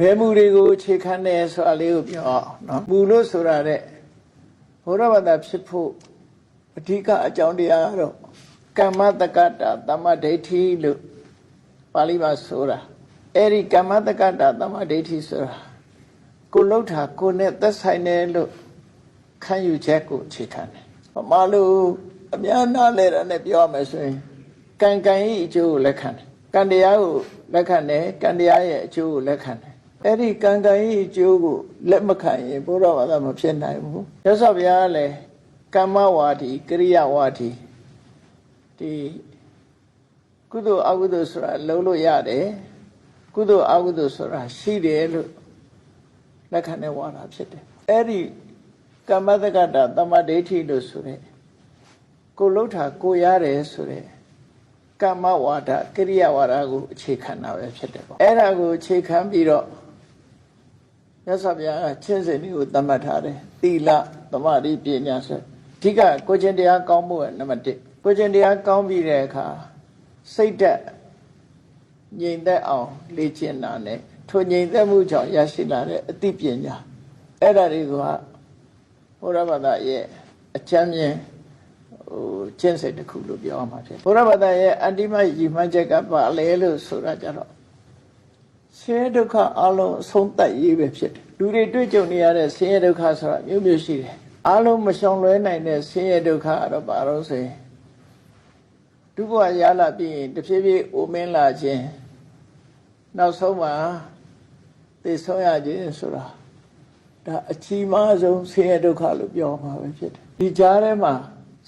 ဘယ်မူတွေကိုအခြေခံတယ်ဆိုတာလေးကိုပြောအောင်နော်မူလို့ဆိုတာတဲ့ဘုရားဘာသာဖြစ်ဖို့အဓိကအကြောင်းတရားကတော့ကမ္မတက္ကတာသမ္မာဒိဋ္ဌိလို့ပါဠိမှာဆိုတာအဲ့ဒီကမ္မတက္ကတာသမ္မာဒိဋ္ဌိဆိုတာကိုလှုပ်တာကိုနဲ့သက်ဆိုင်တယ်လို့ခံယူချက်ကိုအခြေခံတယ်။ဘာမှလို့အများနာလဲတာနဲ့ပြောရမယ်ဆိုရင်ကံကံဤအကျိုးကိုလက်ခံတယ်။ကံတရားကိုလက်ခံတယ်ကံတရားရဲ့အကျိုးကိုလက်ခံတယ်။ အဲ့ဒီကံကံဤအကျိုးကိုလက်မခံရင်ဘုရားဘာသာမဖြစ်နိုင်ဘူး။ရသော်ဘုရားကလည်းကမ္မဝါဒီကရိယဝါဒီဒီကုသိုလ်အကုသိုလ်ဆိုတာလုံးလို့ရတယ်။ကုသိုလ်အကုသိုလ်ဆိုတာရှိတယ်လို့လက်ခံတဲ့ဝါဒဖြစ်တယ်။အဲ့ဒီကမ္မတက္ကတာတမ္မာဒိဋ္ဌိလို့ဆိုတဲ့ကိုလှုပ်တာကိုရတယ်ဆိုတဲ့ကမ္မဝါဒကရိယာဝါဒကိုအခြေခံတာပဲဖြစ်တယ်ပေါ့အဲ့ဒါကိုအခြေခံပြီးတော့ မြတ်စွာဘုရားကချင်းစင်တွေကိုသတ်မှတ်ထားတယ်သီလသမာဓိပညာဆိုအဓိကကိုချင်းတရားကောင်းမှုကနံပါတ်1ကိုချင်းတရားကောင်းပြီးတဲ့အခါစိတ်သက်ငြိမ်သက်အောင်လေ့ကျင့်တာနဲ့ထိုငြိမ်သက်မှုကြောင့်ရရှိလာတဲ့အသိပညာအဲ့ဒါတွေကဘုရားဘာသာရဲ့အချမ်းမြင်ဟိုကျင့်စိတ်တစ်ခုလို့ပြောရမှာဖြစ်ဘုရားဘာသာရဲ့အတ္တိမရည်မှန်းချက်ကပါလဲလို့ဆိုတာကြတော့ ဆင်းရဲဒုက္ခအလုံးအဆုံးသတ်ရေးပဲဖြစ်တယ်လူတွေတွေ့ကြုံနေရတဲ့ဆင်းရဲဒုက္ခဆိုတာမျိုးမျိုးရှိတယ်အလုံးမရှောင်လွဲနိုင်တဲ့ဆင်းရဲဒုက္ခကတော့ဘာလို့ဆိုရင်ဒုက္ခရလာပြီးရင်တဖြည်းဖြည်းအိုမင်းလာခြင်းနောက်ဆုံးမှာသိဆုံးရခြင်းဆိုတာဒါအချီးမားဆုံးဆင်းရဲဒုက္ခလို့ပြောမှာပဲဖြစ်တယ်ဒီကြားထဲမှာ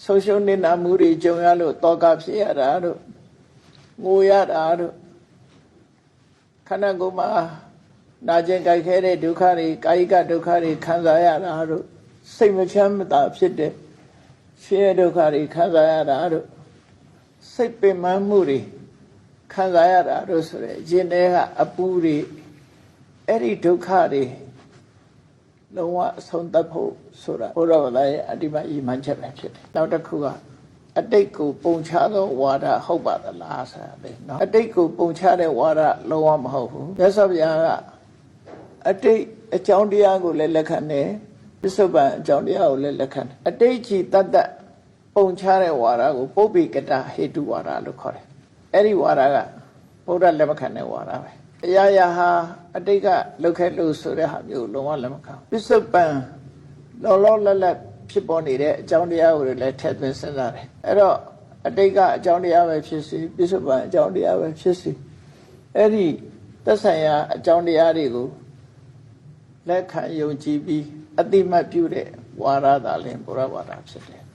ဆုံးရှုံးနေတာမှုတွေကြုံရလို့တောကဖြစ်ရတာတို့ငိုရတာတို့ ခန္ဓာကိုယ်မှာနာကျင်ကြိုက်ခဲတဲ့ဒုက္ခတွေကာယကဒုက္ခတွေခံစားရတာတို့စိတ်မချမ်းမသာဖြစ်တဲ့ဆင်းရဲဒုက္ခတွေခံစားရတာတို့စိတ်ပင်ပန်းမှုတွေခံစားရတာတို့ဆိုရယ်ရင်ထဲကအပူတွေအဲ့ဒီဒုက္ခတွေလုံးဝအဆုံးသတ်ဖို့ဆိုတာဘုရားဗလာရဲ့အတ္တိမဤမှန်ချက်ပဲဖြစ်တယ်နောက်တစ်ခုက အတိတ်ကိုပုံချသောဝါဒဟုတ်ပါသလားဆိုတာပဲเนาะအတိတ်ကိုပုံချတဲ့ဝါဒလုံးဝမဟုတ်ဘူးမြတ်စွာဘုရားကအတိတ်အကြောင်းတရားကိုလည်းလက်ခံတယ်ပစ္စုပန်အကြောင်းတရားကိုလည်းလက်ခံတယ်အတိတ်ကြီးတတ်တတ်ပုံချတဲ့ဝါဒကိုပုပ္ပိကတဟေတုဝါဒလို့ခေါ်တယ်အဲ့ဒီဝါဒကဘုရားလက်မခံတဲ့ဝါဒပဲအရာရာဟာအတိတ်ကလောက်ခဲ့လို့ဆိုတဲ့ဟာမျိုးလုံးဝလက်မခံပစ္စုပန်လောလောလတ်လတ် ဖြစ်ပေါ်နေတဲ့အကြောင်းတရားကိုလည်းထည့်သွင်းစဉ်းစားတယ်အဲ့တော့အတိတ်ကအကြောင်းတရားပဲဖြစ်စီပစ္စုပန်အကြောင်းတရားပဲဖြစ်စီအဲ့ဒီသက်ဆိုင်ရာအကြောင်းတရားတွေကိုလက်ခံယုံကြည်ပြီးအတိမတ်ပြုတဲ့ဝါရသာလင်ဘုရားဝါဒဖြစ်တယ်